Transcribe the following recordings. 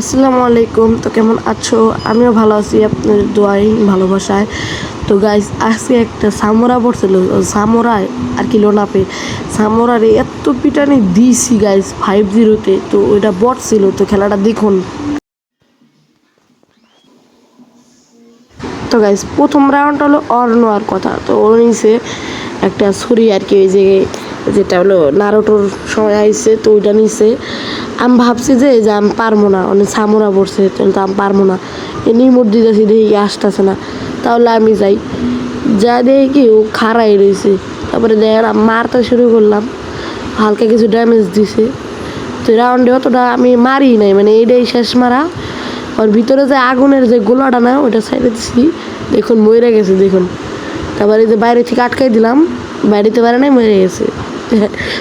আসসালামু আলাইকুম, তো কেমন আছো? আমিও ভালো আছি আপনার দোয়াই, ভালোবাসায়। তো গাইস আজকে একটা সামোরা পড়ছিল সামোরায় আর কি লোনাপে। সামোরারে এত পিটানি দিয়েছি গাইস ফাইভ জিরোতে তো ওইটা বট ছিল, তো খেলাটা দেখুন। তো গাইস প্রথম রাউন্ড হলো অর নেওয়ার কথা, তো ও নিছে একটা ছুরি আর কি, ওই যে যেটা হলো নারোটোর সময় আইছে, তো ওইটা নিছে। আমি ভাবছি যে যে আমি পারব না, অনেক সামোরা পড়ছে তাহলে তো আমি পারব না। এ নিমোট দিতেছি দেখি আসতেছে না। তাহলে আমি যাই। যা দেখি কি, ও খাড়াই রয়েছে তারপরে দেখেন আমি মারতে শুরু করলাম। হালকা কিছু ড্যামেজ দিছে। তো রাউন্ডে অতটা আমি মারি নাই মানে এইটাই শেষ মারা। ওর ভিতরে যে আগুনের যে গোলাটা না ওটা সাইডে দিছি। দেখুন মরে গেছে, দেখুন। তারপরে যে বাইরে থেকে আটকাই দিলাম। বাইরেতে পারে নাই মরে গেছে।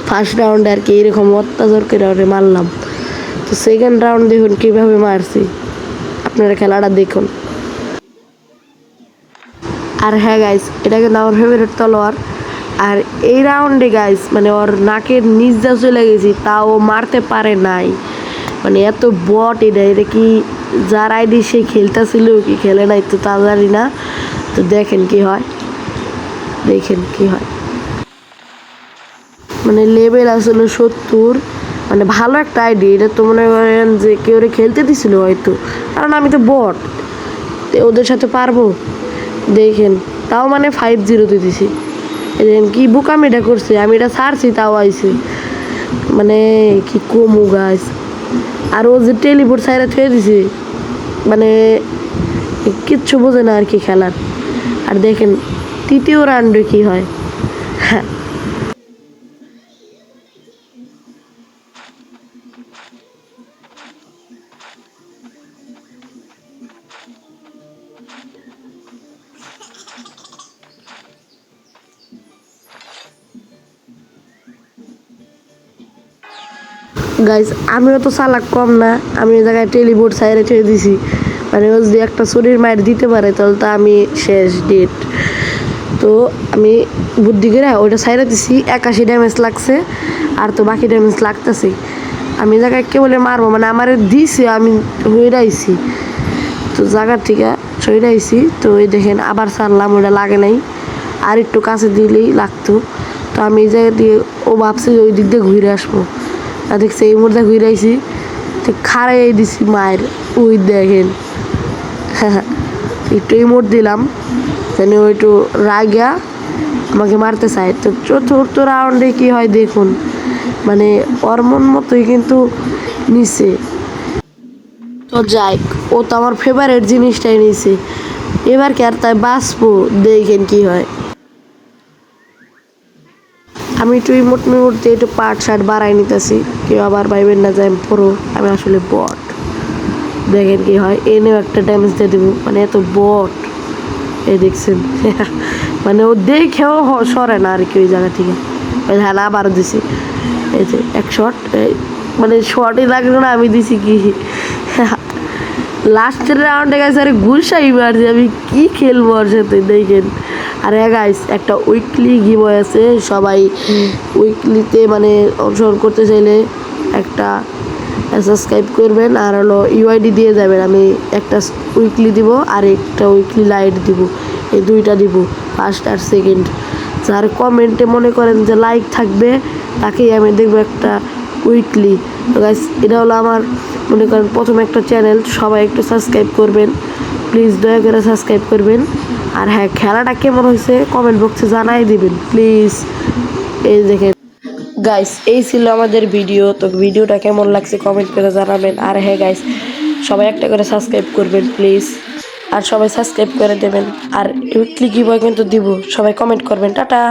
ফার্স্ট রাউন্ডে আর কি এরকম অত্যাচার করে ওরে মারলাম। তো সেকেন্ড রাউন্ড দেখুন কীভাবে মারছি। আপনারা খেলাটা দেখুন। আর হ্যাঁ গাইস এটা কিন্তু আমার ফেভারিট তলোয়ার। আর এই রাউন্ডে গাইস মানে ওর নাকের নিচ যা চলে গেছি, তাও মারতে পারে নাই। মানে এত বট এটা এটা কি যার আইডি সে খেলতেছিল কি খেলে নাই তো তা জানি না। তো দেখেন কি হয়। দেখেন কি হয়। মানে লেভেল আসলে সত্তর। মানে ভালো একটা আইডি এটা তো মনে করেন যে কেউ খেলতে দিছিল হয়তো। কারণ আমি তো বট ওদের সাথে পারব। দেখেন, তাও মানে ফাইভ জিরোতে দিছি। দেখেন কি এটা করছে, আমি এটা ছাড়ছি, তাও আইছে। মানে কি কমু গাছ আর ও যে টেলিপোর্ট সাইডে থুয়ে দিছে মানে কিচ্ছু বোঝে না আর কি খেলার। আর দেখেন, তৃতীয় রাউন্ডে কি হয়? হ্যাঁ গাইজ আমিও তো চালাক কম না। আমি ওই জায়গায় টেলিবোর্ড সাইডে ছেড়ে দিছি। মানে ও যদি একটা শরীর মায়ের দিতে পারে, তাহলে তো আমি শেষ ডেট তো আমি বুদ্ধি করে ওইটা সাইডে দিছি, একাশি ড্যামেজ লাগছে, আর তো বাকি ড্যামেজ লাগতেছে। আমি জায়গায় কে বলে মারবো? মানে আমার দিছি, আমি হয়ে হইরাইছি। তো জায়গা জায়গার থেকে সইরাইছি। তো ওই দেখেন, আবার সারলাম ওটা লাগে নাই। আর একটু কাছে দিলেই লাগতো। তো আমি এই জায়গা দিয়ে ও ভাবছি ওই দিক দিয়ে ঘুরে আসব। আর দেখছি এই মুহূর্তে ঘুরে আইছি। তো খাড়াই দিছি, মায়ের ওই দেখেন। একটু এই মোট দিলাম, যেন একটু রাগিয়া আমাকে মারতে চায়। তো চতুর্থ রাউন্ডে কি হয় দেখুন। মানে ওর মতোই কিন্তু নিচে তো যাই, ও তো আমার ফেভারিট জিনিসটাই নিছে। এবার কি আর তাই বাঁচবো? দেখেন কি হয়। আমি একটু ইমোট মিমোট দিয়ে একটু পাট শার্ট বাড়াই নিতেছি। কেউ আবার ভাইবেন না যায় পড়ো আমি আসলে বট দেখেন কি হয়, এনেও একটা ড্যামেজ দিয়ে দেবো। মানে এত বট এই দেখছেন? মানে ও দেখেও সরে না আর কি ওই জায়গা থেকে। ওই হ্যাঁ আবারও দিছি। এই যে এক শট মানে শর্টই লাগল না, আমি দিছি কি? লাস্টের রাউন্ডে গেছে, আরে গুলশাই মারছি আমি কি খেলব ওর সাথে? দেখেন। আর হ্যাঁ গাইস একটা উইকলি গিভ আছে। সবাই উইকলিতে মানে অংশগ্রহণ করতে চাইলে একটা সাবস্ক্রাইব করবেন। আর হলো ইউআইডি দিয়ে যাবেন। আমি একটা উইকলি দিব আর একটা উইকলি লাইট দিব। এই দুইটা দিব ফার্স্ট আর সেকেন্ড যার কমেন্টে মনে করেন যে লাইক থাকবে তাকেই আমি দেখব একটা উইকলি গাইস এটা হলো আমার মনে করেন প্রথম একটা চ্যানেল সবাই একটু সাবস্ক্রাইব করবেন। প্লিজ দয়া করে সাবস্ক্রাইব করবেন। আর হ্যাঁ খেলাটা কেমন হয়েছে? কমেন্ট বক্সে জানাই দিবেন প্লিজ এই দেখেন। গাইস এই ছিল আমাদের ভিডিও তো ভিডিওটা কেমন লাগছে কমেন্ট করে জানাবেন। আর হ্যাঁ গাইস সবাই একটা করে সাবস্ক্রাইব করবেন প্লিজ আর সবাই সাবস্ক্রাইব করে দেবেন। আর ক্লিকি বয় কিন্তু দিব, সবাই কমেন্ট করবেন, টাটা।